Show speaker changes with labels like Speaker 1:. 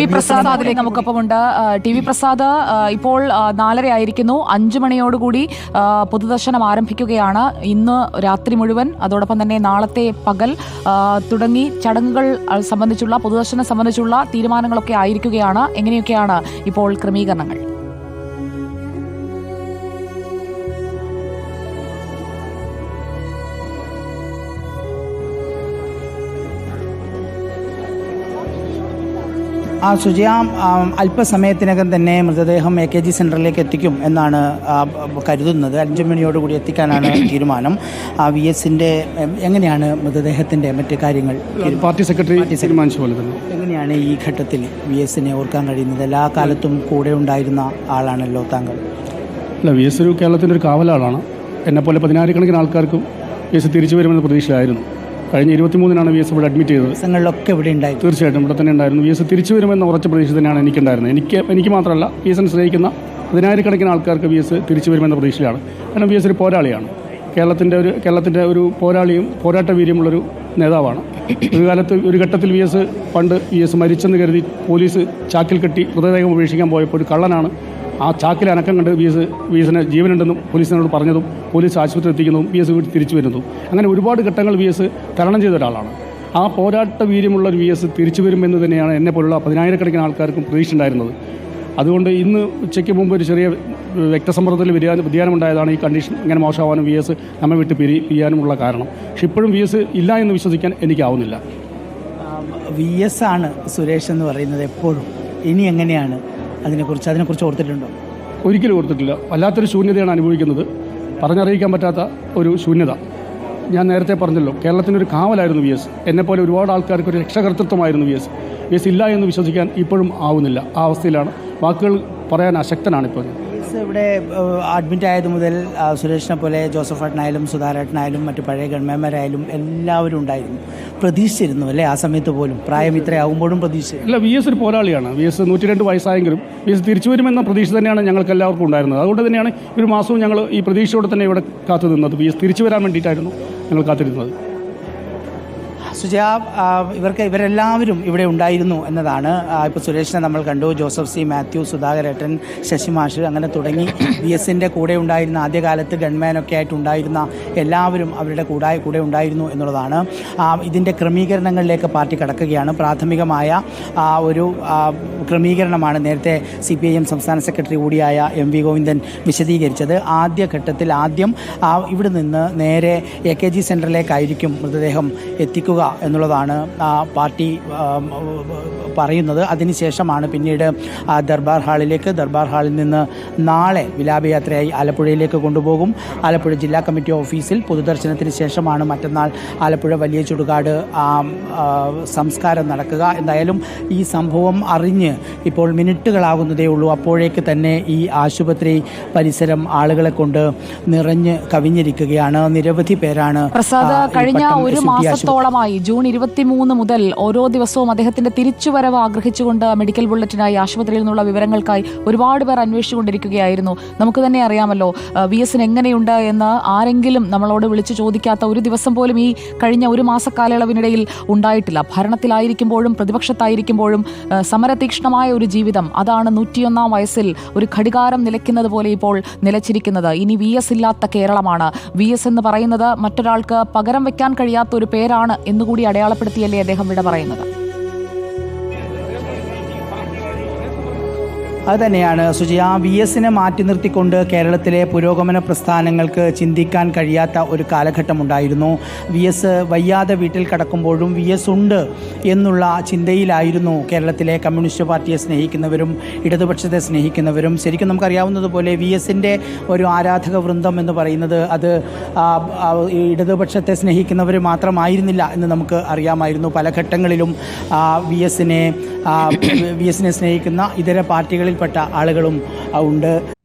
Speaker 1: V Prasad അതിലേക്ക് നമുക്കൊപ്പമുണ്ട്. ഉണ്ട് T V Prasad ഇപ്പോൾ നാലര ആയിരിക്കുന്നു അഞ്ചു മണിയോടുകൂടി പൊതുദർശനം ആരംഭിക്കുകയാണ്. ഇന്ന് രാത്രി മുഴുവൻ അതോടൊപ്പം തന്നെ നാളത്തെ പകൽ തുടങ്ങി ചടങ്ങുകൾ സംബന്ധിച്ചുള്ള പൊതുദർശനം സംബന്ധിച്ചുള്ള തീരുമാനങ്ങളൊക്കെ ആയിരിക്കുകയാണ്. എങ്ങനെയൊക്കെയാണ് ഇപ്പോൾ ക്രമീകരണങ്ങൾ?
Speaker 2: ആ സുജയ അല്പസമയത്തിനകം തന്നെ മൃതദേഹം എ കെ ജി സെന്ററിലേക്ക് എത്തിക്കും എന്നാണ് കരുതുന്നത്. അഞ്ചു മണിയോടുകൂടി എത്തിക്കാനാണ് തീരുമാനം. ആ വി എസിന്റെ എങ്ങനെയാണ് മൃതദേഹത്തിന്റെ മറ്റ് കാര്യങ്ങൾ
Speaker 3: പാർട്ടി സെക്രട്ടറി തീരുമാനിച്ച പോലെ തന്നെ.
Speaker 2: എങ്ങനെയാണ് ഈ ഘട്ടത്തിൽ വി എസിനെ ഓർക്കാൻ കഴിയുന്നത്? എല്ലാ കാലത്തും കൂടെ ഉണ്ടായിരുന്ന ആളാണല്ലോ താങ്കൾ.
Speaker 3: അല്ല വി എസ് ഒരു കേരളത്തിന്റെ ഒരു കാവലാളാണ്. എന്നെപ്പോലെ പതിനായിരക്കണക്കിന് ആൾക്കാർക്കും വി എസ് തിരിച്ചു വരുമെന്ന പ്രതീക്ഷയായിരുന്നു. കഴിഞ്ഞ ഇരുപത്തിമൂന്നിനാണ് വി എസ് ഇവിടെ അഡ്മിറ്റ് ചെയ്തത്.
Speaker 2: ദിവസങ്ങളിലൊക്കെ ഇവിടെ ഉണ്ടായിരുന്നു
Speaker 3: തീർച്ചയായിട്ടും ഇവിടെ തന്നെ ഉണ്ടായിരുന്നു. വി എസ് തിരിച്ചു വരുമെന്ന ഉറച്ച പ്രതീക്ഷ തന്നെയാണ് എനിക്കുണ്ടായിരുന്നത്. എനിക്ക് എനിക്ക് മാത്രമല്ല വി എസിനെ സ്നേഹിക്കുന്ന പതിനായിരക്കണക്കിന് ആൾക്കാർക്ക് വി എസ് തിരിച്ചു വരുമെന്ന പ്രതീക്ഷയാണ് കാരണം വി എസ് ഒരു പോരാളിയാണ്. കേരളത്തിന്റെ ഒരു കേരളത്തിന്റെ ഒരു പോരാളിയും പോരാട്ട വീര്യമുള്ളൊരു നേതാവാണ്. ഒരു കാലത്ത് ഒരു ഘട്ടത്തിൽ വി എസ് പണ്ട് വി എസ് മരിച്ചെന്ന് കരുതി പോലീസ് ചാക്കിൽ കെട്ടി മൃതദേഹം ഉപേക്ഷിക്കാൻ പോയപ്പോൾ ഒരു കള്ളനാണ് ആ ചാക്കിൽ അനക്കം കണ്ട് വി എസ് വി എസിന് ജീവനുണ്ടെന്നും പോലീസിനോട് പറഞ്ഞതും പോലീസ് ആശുപത്രി എത്തിക്കുന്നതും വി എസ് വീട്ടിൽ തിരിച്ചു വരുന്നതും. അങ്ങനെ ഒരുപാട് ഘട്ടങ്ങൾ വി എസ് തരണം ചെയ്ത ഒരാളാണ്. ആ പോരാട്ട വീര്യമുള്ള ഒരു വി എസ് തിരിച്ചു വരുമെന്ന് തന്നെയാണ് എന്നെ പോലുള്ള പതിനായിരക്കണക്കിന് ആൾക്കാർക്കും പ്രതീക്ഷ ഉണ്ടായിരുന്നത്. അതുകൊണ്ട് ഇന്ന് ഉച്ചയ്ക്ക് മുമ്പ് ഒരു ചെറിയ വ്യക്തസമ്മർദ്ദത്തിൽ വ്യതിയാനം വ്യതിയാനമുണ്ടായതാണ് ഈ കണ്ടീഷൻ ഇങ്ങനെ മോശമാവാനും വി എസ് നമ്മെ വിട്ട് പിരി പിരിയാനുമുള്ള കാരണം. പക്ഷെ ഇപ്പോഴും വി എസ് ഇല്ല എന്ന് വിശ്വസിക്കാൻ എനിക്കാവുന്നില്ല.
Speaker 2: വി എസ് ആണ് സുരേഷ് എന്ന് പറയുന്നത് എപ്പോഴും. ഇനി എങ്ങനെയാണ്? അതിനെക്കുറിച്ച് അതിനെക്കുറിച്ച് ഓർത്തിട്ടുണ്ടോ?
Speaker 3: ഒരിക്കലും ഓർത്തിട്ടില്ല. വല്ലാത്തൊരു ശൂന്യതയാണ് അനുഭവിക്കുന്നത്. പറഞ്ഞറിയിക്കാൻ പറ്റാത്ത ഒരു ശൂന്യത. ഞാൻ നേരത്തെ പറഞ്ഞല്ലോ കേരളത്തിനൊരു കാവലായിരുന്നു വി എസ്. എന്നെപ്പോലെ ഒരുപാട് ആൾക്കാർക്ക് ഒരു രക്ഷകർത്തൃത്വമായിരുന്നു വി എസ്. വി എസ് ഇല്ല എന്ന് വിശ്വസിക്കാൻ ഇപ്പോഴും ആവുന്നില്ല. ആ അവസ്ഥയിലാണ്. വാക്കുകൾ പറയാൻ അശക്തനാണ് ഇപ്പോൾ ഞാൻ.
Speaker 2: ഇവിടെ അഡ്മിറ്റ് ആയത് മുതൽ സുരേഷിനെ പോലെ ജോസഫ് ഏട്ടനായാലും സുധാരേട്ടനായാലും മറ്റു പഴയ ഗവൺമെൻമാരായാലും എല്ലാവരും ഉണ്ടായിരുന്നു. പ്രതീക്ഷിച്ചിരുന്നു അല്ലേ? ആ സമയത്ത് പോലും. പ്രായം ഇത്രയാകുമ്പോഴും പ്രതീക്ഷിച്ചു
Speaker 3: അല്ല വി എസ് ഒരു പോരാളിയാണ്. വി എസ് നൂറ്റി രണ്ട് വയസ്സായെങ്കിലും വി എസ് തിരിച്ചു വരുമെന്ന പ്രതീക്ഷ തന്നെയാണ് ഞങ്ങൾക്ക് എല്ലാവർക്കും ഉണ്ടായിരുന്നത്. അതുകൊണ്ട് തന്നെയാണ് ഒരു മാസവും ഞങ്ങൾ ഈ പ്രതീക്ഷയോടെ തന്നെ ഇവിടെ കാത്തു നിന്നത്. വി എസ് തിരിച്ചു വരാൻ വേണ്ടിയിട്ടായിരുന്നു ഞങ്ങൾ കാത്തിരുന്നത്.
Speaker 2: സുജയ ഇവർക്ക് ഇവരെല്ലാവരും ഇവിടെ ഉണ്ടായിരുന്നു എന്നതാണ്. ഇപ്പോൾ സുരേഷിനെ നമ്മൾ കണ്ടു. ജോസഫ് സി മാത്യു സുധാകരേട്ടൻ ശശിമാഷ് അങ്ങനെ തുടങ്ങി ബി എസിന്റെ കൂടെ ഉണ്ടായിരുന്ന ആദ്യകാലത്ത് ഗൺമാനൊക്കെ ആയിട്ട് ഉണ്ടായിരുന്ന എല്ലാവരും അവരുടെ കൂടെ കൂടെ ഉണ്ടായിരുന്നു എന്നുള്ളതാണ്. ഇതിന്റെ ക്രമീകരണങ്ങളിലേക്ക് പാർട്ടി കടക്കുകയാണ്. പ്രാഥമികമായ ഒരു ക്രമീകരണമാണ് നേരത്തെ സി പി ഐ എം സംസ്ഥാന സെക്രട്ടറി കൂടിയായ എം വി ഗോവിന്ദൻ വിശദീകരിച്ചത്. ആദ്യഘട്ടത്തിൽ ആദ്യം ഇവിടെ നിന്ന് നേരെ എ കെ ജി സെന്ററിലേക്കായിരിക്കും മൃതദേഹം എത്തിക്കുക എന്നുള്ളതാണ് ആ, പാർട്ടി പറയുന്നത്. അതിനുശേഷമാണ് പിന്നീട് ദർബാർ ഹാളിലേക്ക് ദർബാർ ഹാളിൽ നിന്ന് നാളെ വിലാപയാത്രയായി ആലപ്പുഴയിലേക്ക് കൊണ്ടുപോകും. ആലപ്പുഴ ജില്ലാ കമ്മിറ്റി ഓഫീസിൽ പൊതുദർശനത്തിന് ശേഷമാണ് മറ്റന്നാൾ ആലപ്പുഴ വലിയ ചുടുകാട് സംസ്കാരം നടക്കുക. എന്തായാലും ഈ സംഭവം അറിഞ്ഞ് ഇപ്പോൾ മിനിറ്റുകളാകുന്നതേ ഉള്ളൂ. അപ്പോഴേക്ക് തന്നെ ഈ ആശുപത്രി പരിസരം ആളുകളെ കൊണ്ട് നിറഞ്ഞ് കവിഞ്ഞിരിക്കുകയാണ്. നിരവധി പേരാണ്
Speaker 1: പ്രസാദ് കഴിഞ്ഞ ഒരു
Speaker 2: SUT
Speaker 1: മാസത്തോളമായി ജൂൺ ഇരുപത്തിമൂന്ന് മുതൽ ഓരോ ദിവസവും അദ്ദേഹത്തിന്റെ തിരിച്ചുവരവ് ആഗ്രഹിച്ചുകൊണ്ട് മെഡിക്കൽ ബുള്ളറ്റിനായി ആശുപത്രിയിൽ നിന്നുള്ള വിവരങ്ങൾക്കായി ഒരുപാട് പേർ അന്വേഷിച്ചുകൊണ്ടിരിക്കുകയായിരുന്നു. നമുക്ക് തന്നെ അറിയാമല്ലോ വി എസിന് എങ്ങനെയുണ്ട് എന്ന് ആരെങ്കിലും നമ്മളോട് വിളിച്ചു ചോദിക്കാത്ത ഒരു ദിവസം പോലും ഈ കഴിഞ്ഞ ഒരു മാസ കാലയളവിനിടയിൽ ഉണ്ടായിട്ടില്ല. ഭരണത്തിലായിരിക്കുമ്പോഴും പ്രതിപക്ഷത്തായിരിക്കുമ്പോഴും സമരതീക്ഷണമായ ഒരു ജീവിതം അതാണ് നൂറ്റിയൊന്നാം വയസ്സിൽ ഒരു ഘടികാരം നിലയ്ക്കുന്നത് പോലെ ഇപ്പോൾ നിലച്ചിരിക്കുന്നത്. ഇനി വി എസ് ഇല്ലാത്ത കേരളമാണ്. വി എസ് എന്ന് പറയുന്നത് മറ്റൊരാൾക്ക് പകരം വെക്കാൻ കഴിയാത്ത ഒരു പേരാണ് എന്നുകൂടി അടയാളപ്പെടുത്തിയല്ലേ അദ്ദേഹം ഇവിടെ പറയുന്നത്?
Speaker 2: അത് തന്നെയാണ് സുജയ വി എസിനെ മാറ്റി നിർത്തിക്കൊണ്ട് കേരളത്തിലെ പുരോഗമന പ്രസ്ഥാനങ്ങൾക്ക് ചിന്തിക്കാൻ കഴിയാത്ത ഒരു കാലഘട്ടമുണ്ടായിരുന്നു. വി എസ് വയ്യാതെ വീട്ടിൽ കടക്കുമ്പോഴും വി എസ് ഉണ്ട് എന്നുള്ള ചിന്തയിലായിരുന്നു കേരളത്തിലെ കമ്മ്യൂണിസ്റ്റ് പാർട്ടിയെ സ്നേഹിക്കുന്നവരും ഇടതുപക്ഷത്തെ സ്നേഹിക്കുന്നവരും. ശരിക്കും നമുക്കറിയാവുന്നതുപോലെ വി എസിന്റെ ഒരു ആരാധക വൃന്ദം എന്ന് പറയുന്നത് അത് ഇടതുപക്ഷത്തെ സ്നേഹിക്കുന്നവർ മാത്രമായിരുന്നില്ല എന്ന് നമുക്ക് അറിയാമായിരുന്നു. പല ഘട്ടങ്ങളിലും വി എസിനെ വി എസിനെ സ്നേഹിക്കുന്ന ഇതര പാർട്ടികളിൽപ്പെട്ട ആളുകളും ഉണ്ട്.